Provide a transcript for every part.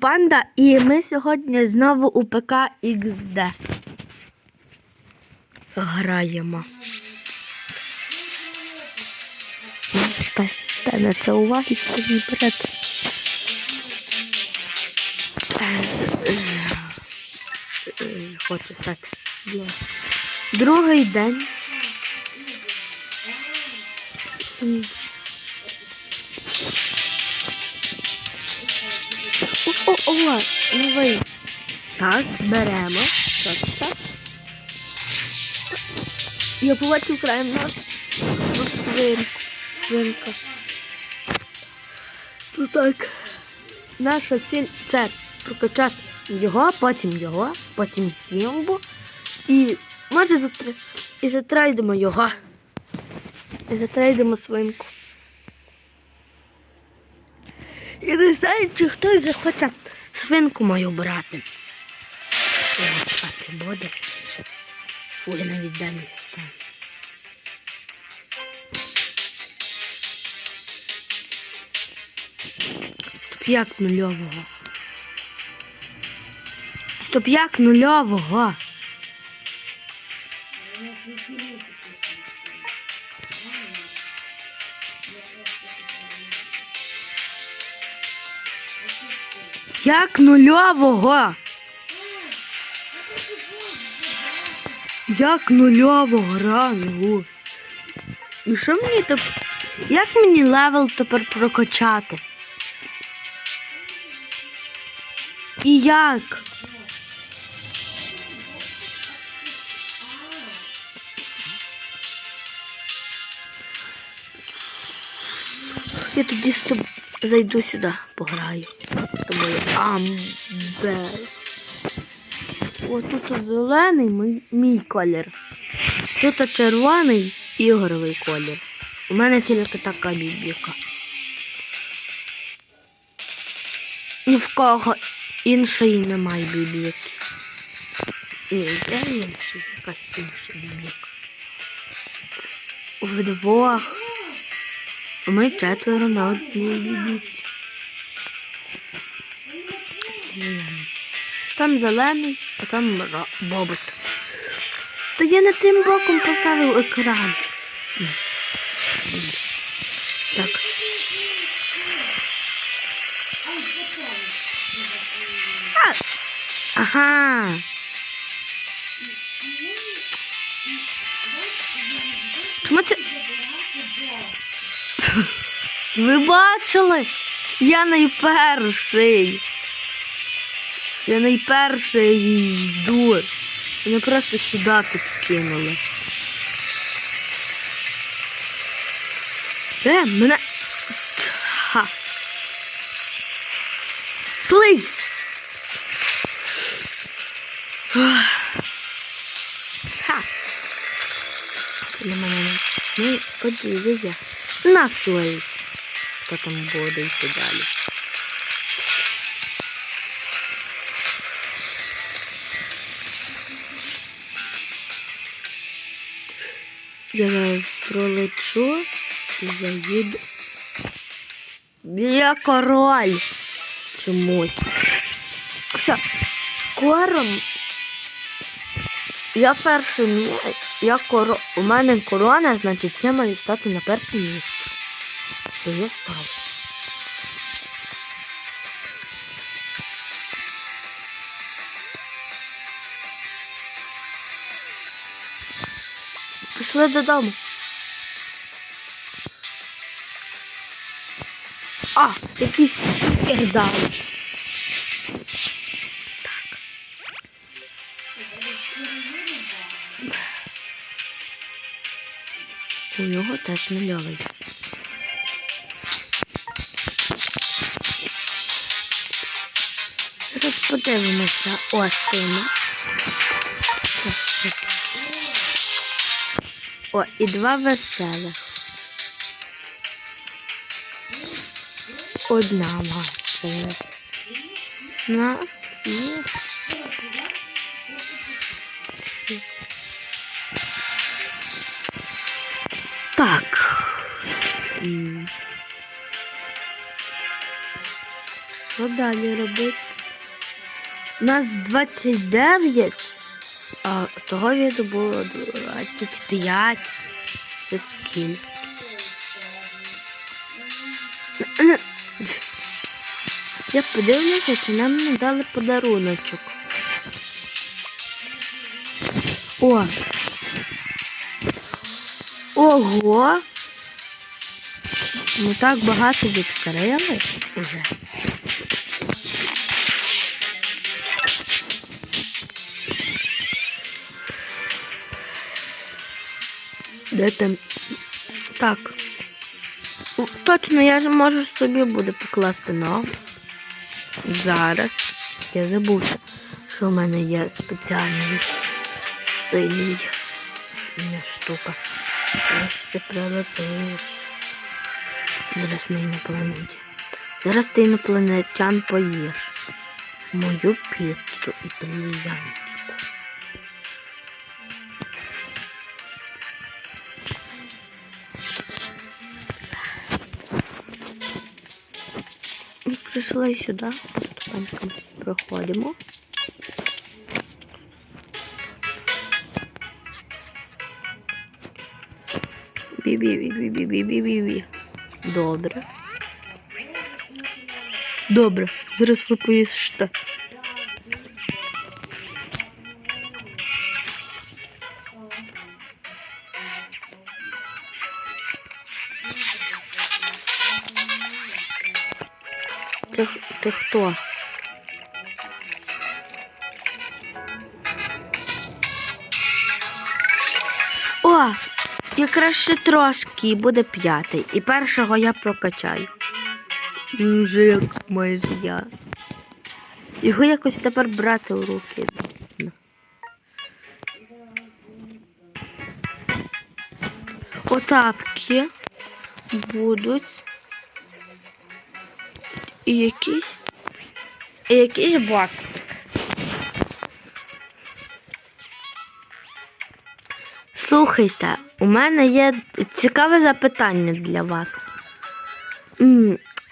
Панда, і ми сьогодні знову у ПК XD граємо. Та, на це уваги, це мій брат. Е, з- з- е, Хочу стати. Другий день. О, о, о, новий. Так, беремо. Так, так. Я побачив краєм наш свин. Свинка. Це так. Наша ціль це прокачати його, потім його, потім сімбу. І може затр... і затрейдемо його. І затрейдемо свинку. І не знаю, чи хтось захоче свинку мою брати. О, а ти будеш? Фу, я навіть далі стану. Стоп, як нульового? Стоп, як Як нульового? Як нульового рангу? І що мені тепер? Як мені левел тепер прокачати? І як? Я тоді з тоб- зайду сюди, пограю. Тому амбер. О, тут зелений мій, мій колір. Тут червоний ігоровий колір. У мене тільки така бібіка. Ні в кого іншої немає бібіки. Ні, я інший, якась інша бібіка. Вдвох. Ми четверо на одній бібіці. Зелений. Там зелений, а там бобот. Та я не тим боком поставив екран. Так. А! Ага. Чому це? Ви бачили? Я найперший. Я найперший йду. Мене просто сюди підкинули. Е, мене. Ха. Слизь! Ха. Це для мене. не- подивися. На слизь. Хто там буде йти далі? Я зараз пролечу і заїду. Я король чомусь. Все, кором. Я перший. Я коро... У мене корона, значить це має стати на перше місце. Все, я став. Пішли додому. А, якийсь стікер дали. Так. У нього теж нульовий. Зараз подивимося. О, шина. О, і два веселих. Одна і. Так. Що далі робити? У нас 29, а того відео було 25. Це скільки? Я подивлюся, чи нам не дали подаруночок. О! Ого! Ми так багато відкрили уже. Де там? Так. Точно, я ж можу собі буде покласти ногу. Зараз. Я забув, що в мене є спеціальний синій штука. Що ти прилетиш. Зараз ми інопланеті. Зараз ти інопланетян поїш. Мою піцу італіянську. Прийшли сюди, по проходимо. Бі-бі-бі-бі-бі-бі-бі-бі. Добре. Добре, зараз ви поїсте. Хто? О! Якраз ще трошки і буде п'ятий. І першого я прокачаю. Він вже як майже я. Його якось тепер брати у руки. Отапки будуть. І якийсь. І якийсь бокс. Слухайте, у мене є цікаве запитання для вас.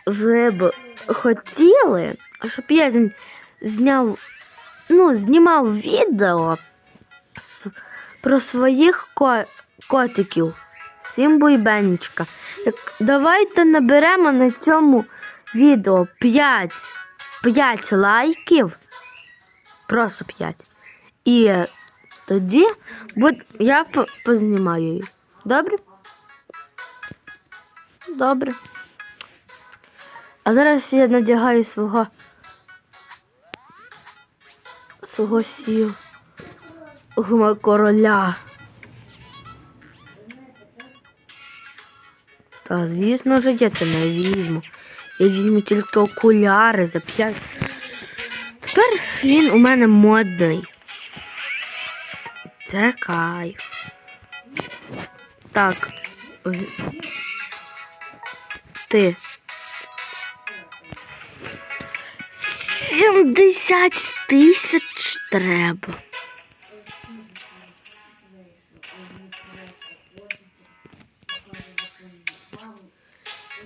Ви б хотіли, щоб я зняв, ну, знімав відео про своїх ко- котиків. Сімбу і Бенечка. Давайте наберемо на цьому відео 5, 5 лайків. Просто 5. І тоді я познімаю її. Добре? Добре. А зараз я надягаю свого свого сів короля. Та, звісно ж, я це не візьму. Я візьму тільки окуляри за 5. Тепер він у мене модний. Це кайф. Так. Ти. 70 тисяч треба.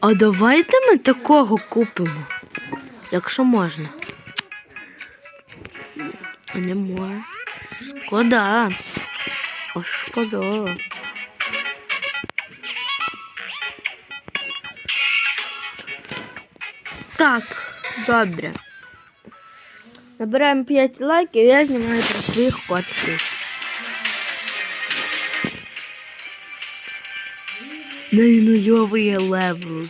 А давайте ми такого купимо, якщо можна. Не може. Шкода. О, шкода. Так, добре. Набираємо 5 лайків, я знімаю про своїх котиків. Найнульовий левел.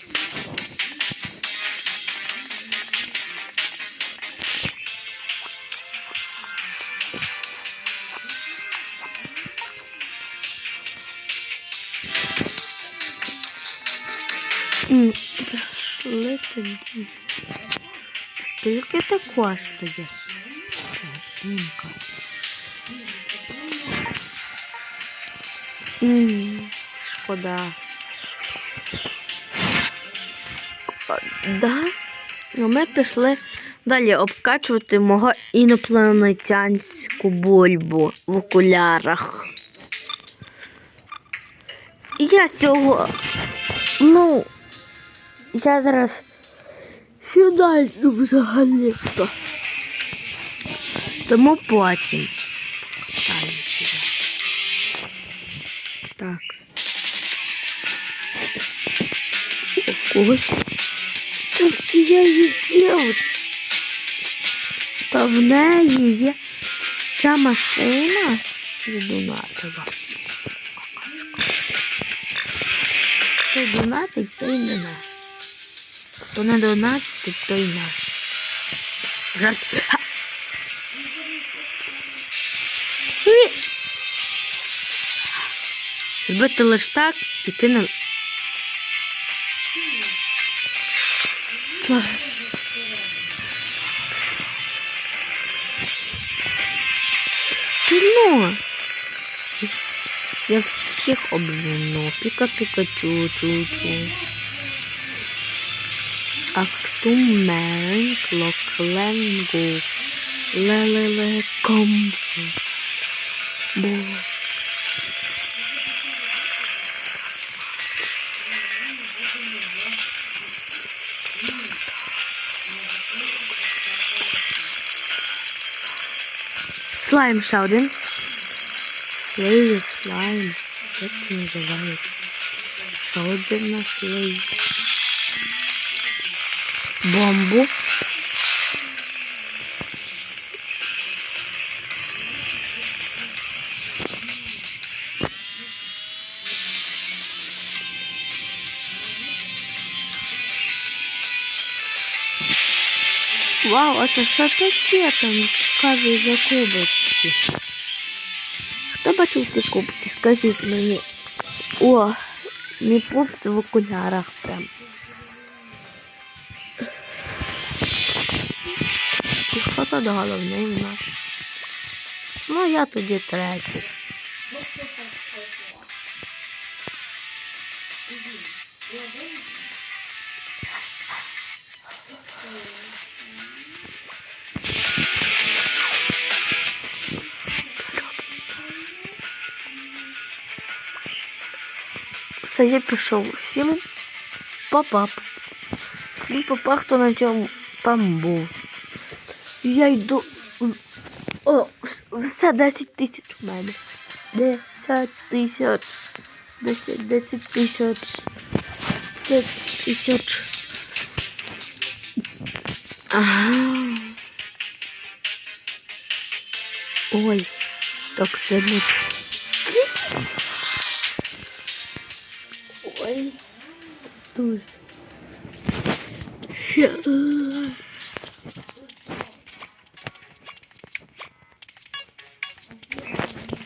Пішли тоді. Скільки це коштує? Жінка. М, Шкода. Да? Ну, ми пішли далі обкачувати мого інопланетянську бульбу в окулярах. Я цього. Ну, я зараз фінальну взагалі. то Тому потім. Так. О, в когось. Це в тієї дівчини. Та в неї є ця машина задонатила. Хто донатить, той не наш. Хто не донатить, той наш. Жарт. Ні. Зробити лише так, і ти не. одно. Я всіх обжену. Піка-пікачу, чу-чу. Актумерен клокленгу. Ле-ле-ле комбо. Бо. Слайм ще один. Слейзі слайм. Як це називається? Ще один на слейзі. Бомбу. Вау, а це що таке там цікаві закубочки? Хто бачив ці кубки? Скажіть мені. О, мій пупс в окулярах прям. І хто тут головний в нас? Ну, я тоді третій. Все, я пішов. Всім папа. Всім папа, хто на цьому там був. Я йду. в- О, вс- все 10 тисяч у мене. 10 тисяч. 10, 10 тисяч. 10 тисяч. Ага. Ой, так це не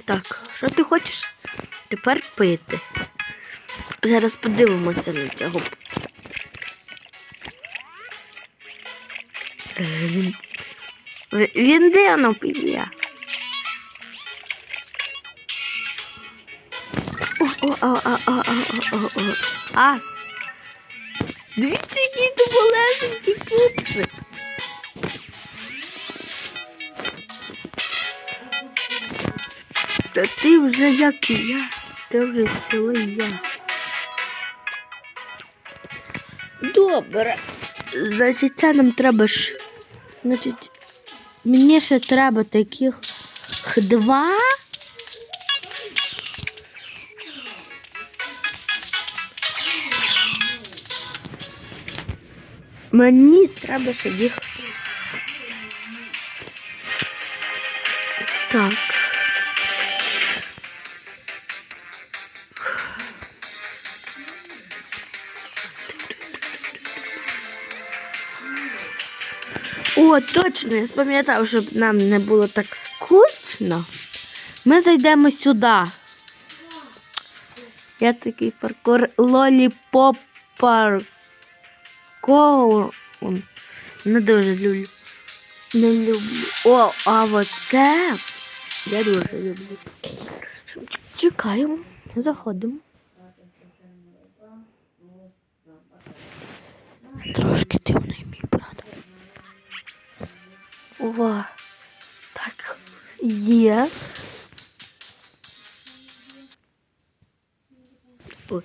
Так, що ти хочеш тепер пити? Зараз подивимося на цього. Е, він Він дивно п'є. О-о-о-о-о-о-о-о. А! Дивіться, які туболезенькі пупси. ти вже як і я. Ти вже цілий я. Добре. Значить, це нам треба ж. Значить, мені ще треба таких два. Мені треба ще їх. Точно, я спам'ятав, щоб нам не було так скучно. Ми зайдемо сюди. Я такий паркур лоліпоп паркур. Не дуже люблю. Не люблю. О, а оце я дуже люблю. Чекаємо, заходимо. Трошки темний мій брат. О, так, є. Ой.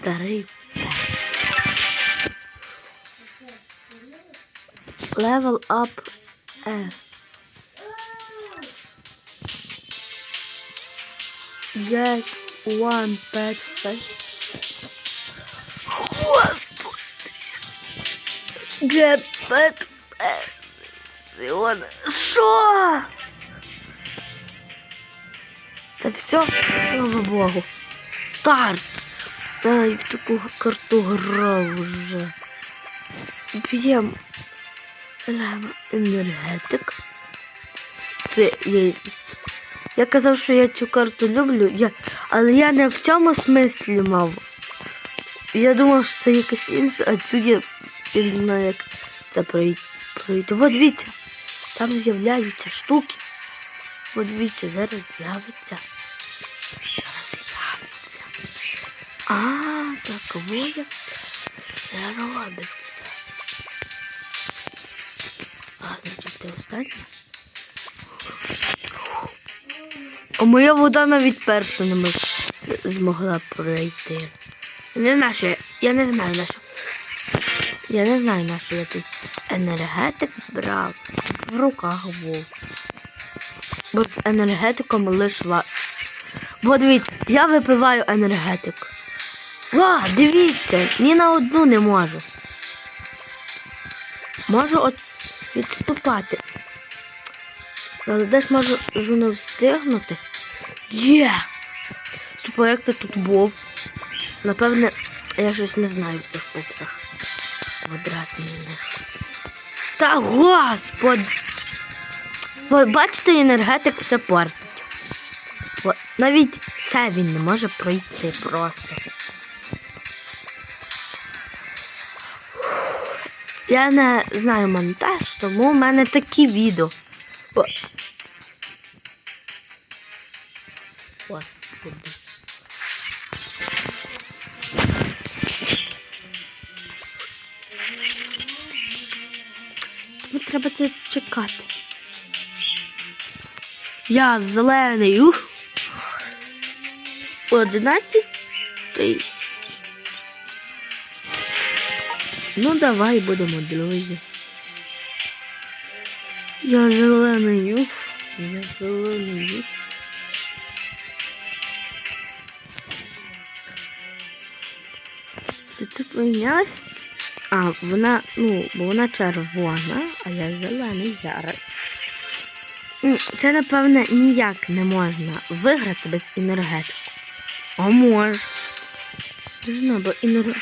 Старий. Level up F. Get one pet fish. Господи. Get pet Що? Це все, слава Богу. Старт. Дай в таку карту грав вже. Прямо енергетик. Це я, я казав, що я цю карту люблю, я, але я не в цьому смислі мав. Я думав, що це якась інша, а цю я, я як це пройти. пройти. От дивіться, там з'являються штуки. От дивіться, зараз з'явиться. Зараз з'явиться. А, так вот все робиться. А, значить, ти остання. А моя вода навіть перша не змогла пройти. Не що я, не знаю на що. Я не знаю на що я тут енергетик брав. В руках був. Бо з енергетиком лиш ва. Бо дивіться, я випиваю енергетик. Ва, дивіться, ні на одну не можу. Можу от відступати. Але де ж можу не встигнути? Є! Супер, як ти тут був? Напевне, я щось не знаю в цих пупсах. Квадратних. Та господь! Ви бачите, енергетик все портить. Навіть це він не може пройти просто. Я не знаю монтаж, тому в мене такі відео. О. Господи. Ну, треба це чекати. Я зелений. Ух. 11 тисяч. Ну, давай будемо друзі. Я зелений. Ух. Я зелений. Ух. Все це помінялось? А, вона, ну, бо вона червона, а я зелений ярик. Це, напевне, ніяк не можна виграти без енергетику. А може. Не бо енерг...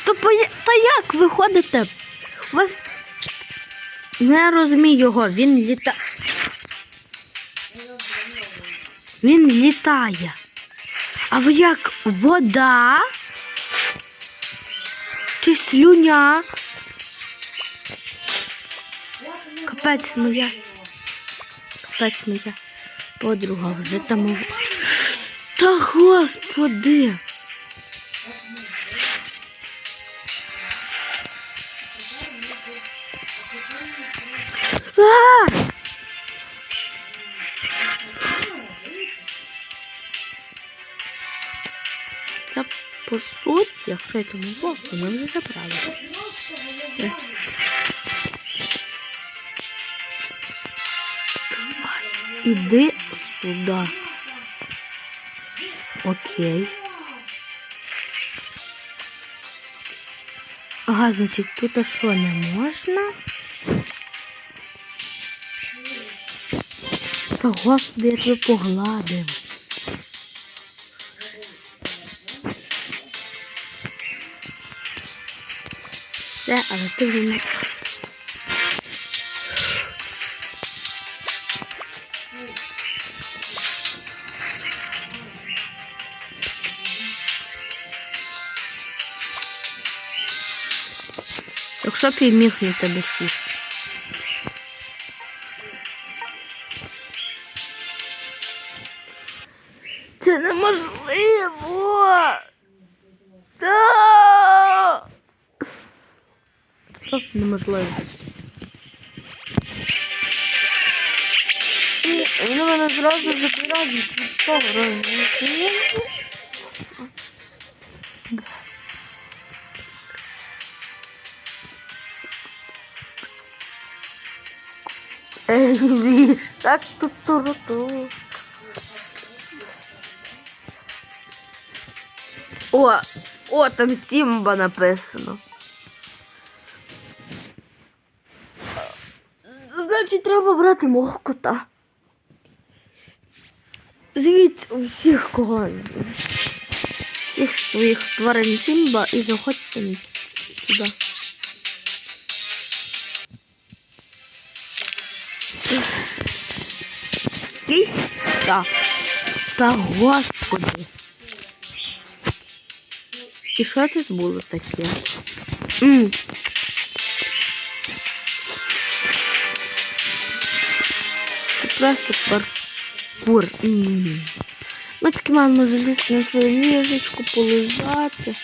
Стоп, та як ви ходите? У вас. Ну, я розумію його, він літа. Він літає. А ви як вода? Чи слюня? Капець моя. Капець моя подруга вже там. Та господи. А! По суті, якщо я тому було, вони вже забрали. Іди сюди. Окей. Ага, значить, тут що не можна? Та господи, я тебе погладив. Все, але ти вже не. Якщо б я міг на тебе сісти. Він мене одразу забирав від того? Ей, так тут туру О, о, там Симба написано. Значить, треба брати мого кота. Звіть всіх кого. Всіх своїх тварин Сімба і заходьте сюди. Якийсь та. Господи. І що тут було таке? М. Просто М. Ми таки маємо залізти на свою ніжечку, полежати.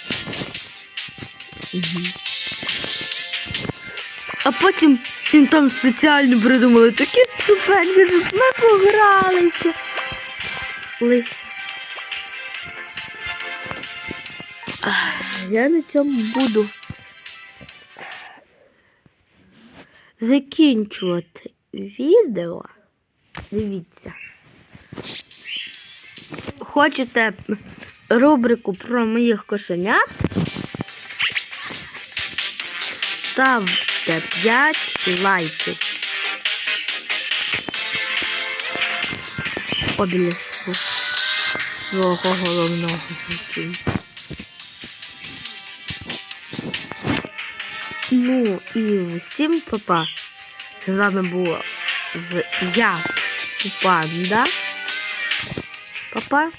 А потім чим там спеціально придумали такі ступеньки, щоб ми погралися. Лися. Я на цьому буду закінчувати відео. Дивіться. Хочете рубрику про моїх кошенят? Ставте 5 лайків. Обіля свого головного закінчу. Ну і всім папа. З вами була я, Панда. Папа.